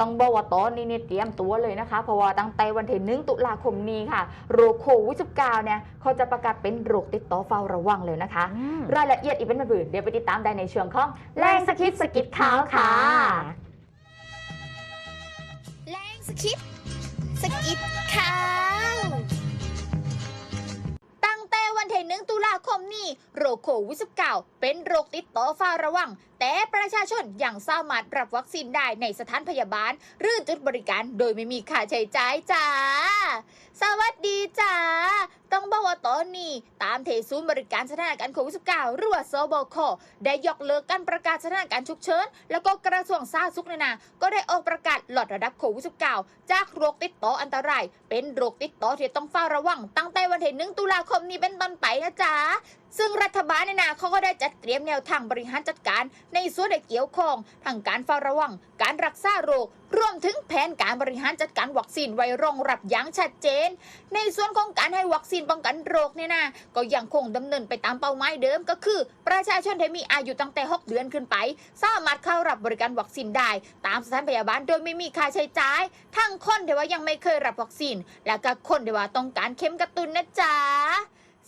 ต้องบอกว่าตอนนี้เนี่ยเตรียมตัวเลยนะคะ เพราะว่าตั้งแต่วันที่หนึ่งตุลาคมนี้ค่ะ โรคโควิด19เนี่ยเขาจะประกาศเป็นโรคติดต่อเฝ้าระวังเลยนะคะ รายละเอียดอีกเป็นมาบื่นเดี๋ยวไปติดตามได้ในช่วงของแรงสกิปสกิดข่าวค่ะแรงสกิปสกิดข่าวตั้งแต่วันที่หนึ่งตุลาคมนี้โรคโควิด -19 เป็นโรคติดต่อเฝ้าระวัง แต่ประชาชนยังสามารถรับวัคซีนได้ในสถานพยาบาล หรือจุดบริการโดยไม่มีค่าใช้จ่ายจ้า สวัสดีจ้า ต้องบอกว่าตอนนี้ตามเทศูนย์บริการสถานการณ์โควิด -19 หรือว่าสบคได้ยกเลิกการประกาศสถานการณ์ฉุกเฉินแล้วก็กระทรวงสาธารณสุขเนี่ยนะก็ได้ออกประกาศลดระดับโควิด -19 จากโรคติดต่ออันตราย เป็นโรคติดต่อที่ต้องเฝ้าระวังตั้งแต่วันที่หนึ่งตุลาคมนี้เป็นต้นไปนะจ๊ะซึ่งรัฐบาลเนี่ยนะเขาก็ได้จัดเตรียมแนวทางบริหารจัดการ ในส่วนที่เกี่ยวข้องทางการเฝ้าระวัง การรักษาโรค รวมถึงแผนการบริหารจัดการวัคซีนไว้รองรับอย่างชัดเจน ในส่วนของการให้วัคซีนป้องกันโรคเนี่ยนะก็ยังคงดำเนินไปตามเป้าหมายเดิมก็คือ ประชาชนที่มีอายุตั้งแต่ 6 เดือนขึ้นไป สามารถเข้ารับบริการวัคซีนได้ ตามสถานพยาบาลโดยไม่มีค่าใช้จ่าย ทั้งคนที่ว่ายังไม่เคยรับวัคซีน และก็คนที่ว่าต้องการเข็มกระตุ้นนะจ๊ะ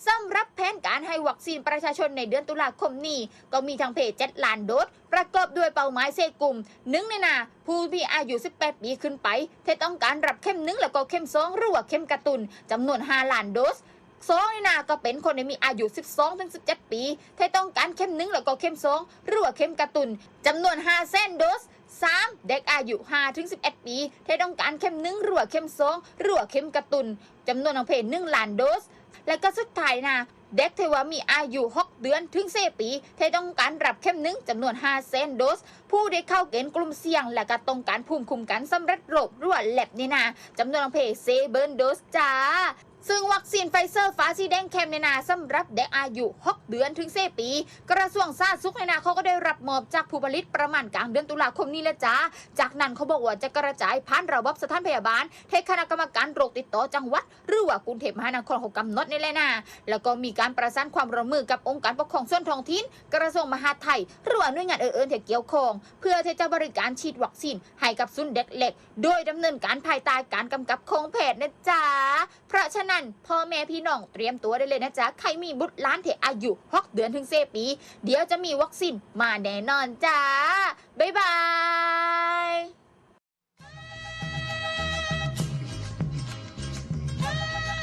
สำหรับแผนการให้วัคซีนประชาชนในเดือนตุลาคมนี้ ก็มีทางเพจเจ็ดล้านโดสประกอบด้วยเป้าหมายเซกลุ่มหนึ่งในนาผู้มีอายุ 18 ปีขึ้นไปที่ต้องการรับเข้มหนึ่งแล้วก็เข้มสองหรือว่าเข้มกระตุนจำนวน 5 ล้านโดส สองในนาก็เป็นคนที่มีอายุ 12ถึง17 ปีที่ต้องการเข้มหนึ่งแล้วก็เข้มสองหรือว่าเข้มกระตุนจำนวน 5 เส้นโดส 3. เด็กอายุ5ถึง11 ปีที่ต้องการเข้มหนึ่งหรือว่าเข้มสองหรือว่าเข้มกระตุนจำนวนทางเพจ1ล้านโดส และก็สุดท้ายนะเด็กที่ว่ามีอายุ 6 เดือนถึง4ปีที่ต้องการรับเข้มหนึ่งจำนวน 5 เซนโดส ผู้ได้เข้าเกณฑ์กลุ่มเสี่ยง และก็ต้องการภูมิคุ้มกันสำเร็จรูปหรือว่าแลบนี่นะจำนวนเพย์เซเบิร์นโดสจ้า ซึ่งวัคซีนไฟเซอร์ฟ้าสีแดงเข้มในนาสำหรับเด็กอายุ 6 เดือนถึง4ปี กระทรวงสาธารณสุขในนาเขาก็ได้รับมอบจากผู้ผลิตประมาณกลางเดือนตุลาคมนี้แล้วจ้า จากนั้นเขาบอกว่าจะกระจายผ่านระบบสถานพยาบาลให้คณะกรรมการโรคติดต่อจังหวัด หรือว่ากรุงเทพมหานครของกำหนดในแลนะแล้วก็มีการประสานความร่วมมือกับองค์การปกครองส่วนท้องถิ่นกระทรวงมหาดไทยหรือว่าหน่วยงานอื่นๆที่เกี่ยวข้องเพื่อที่จะบริการฉีดวัคซีนให้กับศูนเด็กเล็ก โดยดำเนินการภายใต้การกำกับของแพทย์นะจ๊ะเพราะฉะนั้นพ่อแม่พี่น้องเตรียมตัวได้เลยนะจ๊ะ ใครมีบุตรล้านเถอายุ6เดือนถึงเซปี เดี๋ยวจะมีวัคซีนมาแน่นอนจ้า บ๊ายบาย